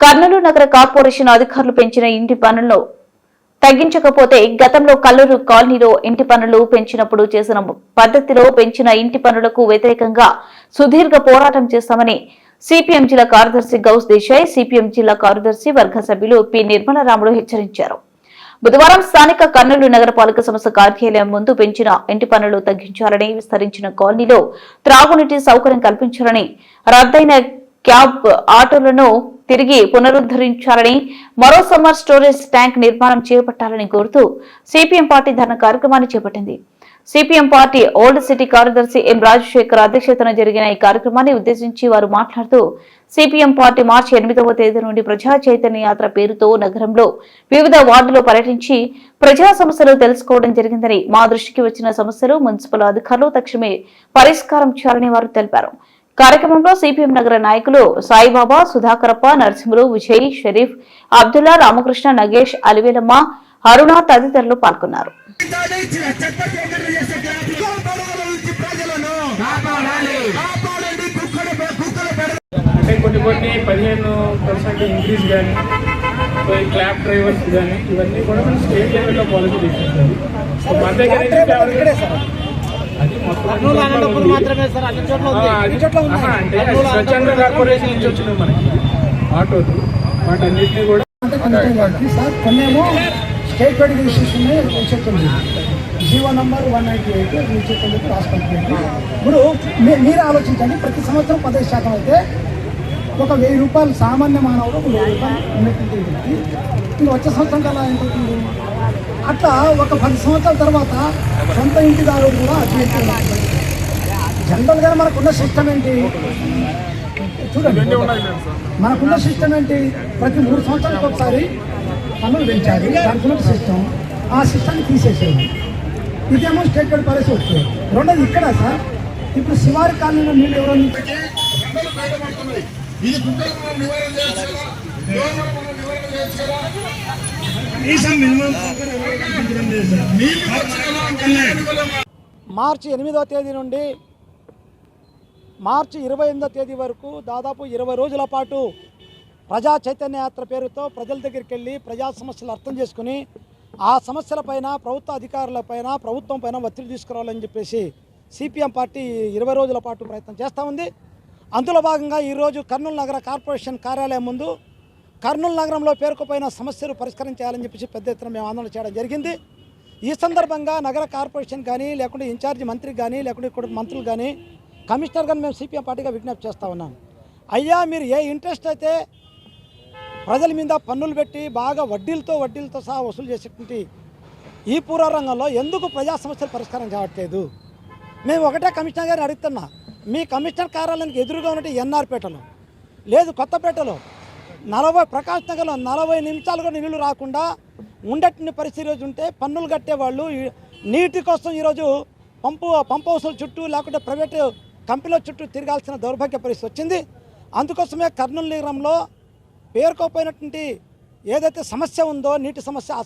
కర్నూలు నగర కార్పొరేషన్ అధికారులు పెంచిన ఇంటి పనులను తగ్గించకపోతే గతంలో కల్లూరు కాలనీలో ఇంటి పనులు పెంచినప్పుడు చేసిన పద్ధతిలో పెంచిన ఇంటి పనులకు వ్యతిరేకంగా సుదీర్ఘ పోరాటం చేస్తామని సిపిఎం జిల్లా కార్యదర్శి గౌస్ దేశాయ్ సిపిఎం జిల్లా కార్యదర్శి వర్గ సభ్యులు పి నిర్మలరాములు హెచ్చరించారు. బుధవారం స్థానిక కర్నూలు నగరపాలక సంస్థ కార్యాలయం ముందు పెంచిన ఇంటి పన్నులు తగ్గించాలని విస్తరించిన కాలనీలో త్రాగునీటి సౌకర్యం కల్పించాలని రద్దయిన క్యాబ్ ఆటోలను తిరిగి పునరుద్ధరించాలని మరో సమ్మర్ స్టోరేజ్ ట్యాంక్ నిర్మాణం చేపట్టాలని కోరుతూ సిపిఎం పార్టీ ధర్నా కార్యక్రమాన్ని చేపట్టింది. సిపిఎం పార్టీ ఓల్డ్ సిటీ కార్యదర్శి ఎం రాజశేఖర్ అధ్యక్షతన జరిగిన ఈ కార్యక్రమాన్ని ఉద్దేశించి వారు మాట్లాడుతూ సిపిఎం పార్టీ మార్చి ఎనిమిదవ తేదీ నుండి ప్రజా చైతన్య యాత్ర పేరుతో నగరంలో వివిధ వార్డులో పర్యటించి ప్రజా సమస్యలు తెలుసుకోవడం జరిగిందని మా దృష్టికి వచ్చిన సమస్యలు మున్సిపల్ అధికారులు తక్షణమే పరిష్కారం చేయాలని వారు తెలిపారు. కార్యక్రమంలో సిపిఎం నగర నాయకులు సాయిబాబా సుధాకరప్ప నరసింహులు విజయ్ షరీఫ్ అబ్దుల్లా రామకృష్ణ నగేష్ అలివేలమ్మ అరుణ తదితరులు పాల్గొన్నారు. కొన్ని కొన్ని పదిహేను పర్సెంట్ ఇంక్రీజ్ కానీ సో ఈ క్లాబ్ డ్రైవర్స్ కానీ ఇవన్నీ కూడా మనం స్టేట్ లెవెల్లో పాలసీ తీసుకుంటుంది సో మన దగ్గర అనంతపురం మాత్రమే సార్ అన్ని చోట్ల ఆ, ఉంది. అది- అన్ని చోట్ల ఉంది. ఆహా, అంటే అది స్వచ్ఛంద కార్పొరేషన్ నుంచి వచ్చినాయి మనకి ఆటోలు వాటన్నిటిని కూడా సార్. కొన్నేమో స్టేట్ చెప్తుంది GO number one ninety eight మీరు చెప్తుంది రాష్ట్రపతి ఇప్పుడు మీరు ఆలోచించండి ప్రతి సంవత్సరం పదహైదు శాతం అయితే ఒక వెయ్యి రూపాయలు సామాన్య మానవుడు ఒక వెయ్యి రూపాయలు ఉన్నటువంటి ఇంకా వచ్చే సంవత్సరం కల్లా ఎంత అవుతుంది? అట్లా ఒక పది సంవత్సరాల తర్వాత సొంత ఇంటిదారుడు కూడా అతి జనరల్గా మనకున్న సిస్టమ్ ఏంటి? చూడండి. మనకున్న సిస్టమ్ ఏంటి? ప్రతి మూడు సంవత్సరాలకు ఒకసారి పన్నులు పెంచాలి. దానికి సిస్టమ్ ఆ సిస్టమ్ని తీసేసేది ఇదేమో స్టేట్ బోర్డ్ పాలసీ వస్తుంది రెండోది ఇక్కడ సార్. ఇప్పుడు శివారి కాలనీలో నీళ్ళు ఎవరో ఇది కుక్కలు మనం నివారణ చేయొచ్చు కదా దోమలు మనం నివారణ చేయొచ్చు కదా కనీసం మినిమం నీళ్ళు వచ్చేలా మార్చి ఎనిమిదవ తేదీ నుండి మార్చి ఇరవై ఎనిమిదో తేదీ వరకు దాదాపు ఇరవై రోజుల పాటు ప్రజా చైతన్య యాత్ర పేరుతో ప్రజల దగ్గరికి వెళ్ళి ప్రజా సమస్యలు అర్థం చేసుకుని ఆ సమస్యలపైన ప్రభుత్వ అధికారులపైన ప్రభుత్వం పైన ఒత్తిడి తీసుకురావాలని చెప్పేసి సిపిఎం పార్టీ ఇరవై రోజుల పాటు ప్రయత్నం చేస్తూ ఉంది. అందులో భాగంగా ఈరోజు కర్నూలు నగర కార్పొరేషన్ కార్యాలయం ముందు కర్నూలు నగరంలో పేరుకుపోయిన సమస్యలు పరిష్కారం చేయాలని చెప్పేసి పెద్ద ఎత్తున మేము ఆందోళన చేయడం జరిగింది. ఈ సందర్భంగా నగర కార్పొరేషన్ కానీ లేకుంటే ఇన్ఛార్జి మంత్రి కానీ లేకుంటే ఇక్కడ మంత్రులు కానీ కమిషనర్ కానీ మేము సిపిఎం పార్టీగా విజ్ఞప్తి చేస్తూ ఉన్నాం. అయ్యా మీరు ఏ ఇంట్రెస్ట్ అయితే ప్రజల మీద పన్నులు పెట్టి బాగా వడ్డీలతో వడ్డీలతో సహా వసూలు చేసేటువంటి ఈ పూర్వరంగంలో ఎందుకు ప్రజా సమస్యలు పరిష్కారం కావట్లేదు? మేము ఒకటే కమిషనర్ గారిని అడుగుతున్నా. మీ కమిషనర్ కార్యాలయానికి ఎదురుగా ఉన్నట్టు ఎన్ఆర్పేటలో లేదు కొత్తపేటలో. నలభై ప్రకాశ్ నగర్లో నలభై నిమిషాలు కూడా నీళ్ళు రాకుండా ఉండేటువంటి పరిస్థితి ఈరోజు ఉంటే పన్నులు కట్టేవాళ్ళు. నీటి కోసం ఈరోజు పంపు పంప్ హౌసుల చుట్టూ లేకుంటే ప్రైవేట్ కంపెనీల చుట్టూ తిరగాల్సిన దౌర్భాగ్య పరిస్థితి వచ్చింది. అందుకోసమే కర్నూలు నగరంలో పేరుకోపోయినటువంటి ఏదైతే సమస్య ఉందో నీటి సమస్య ఆ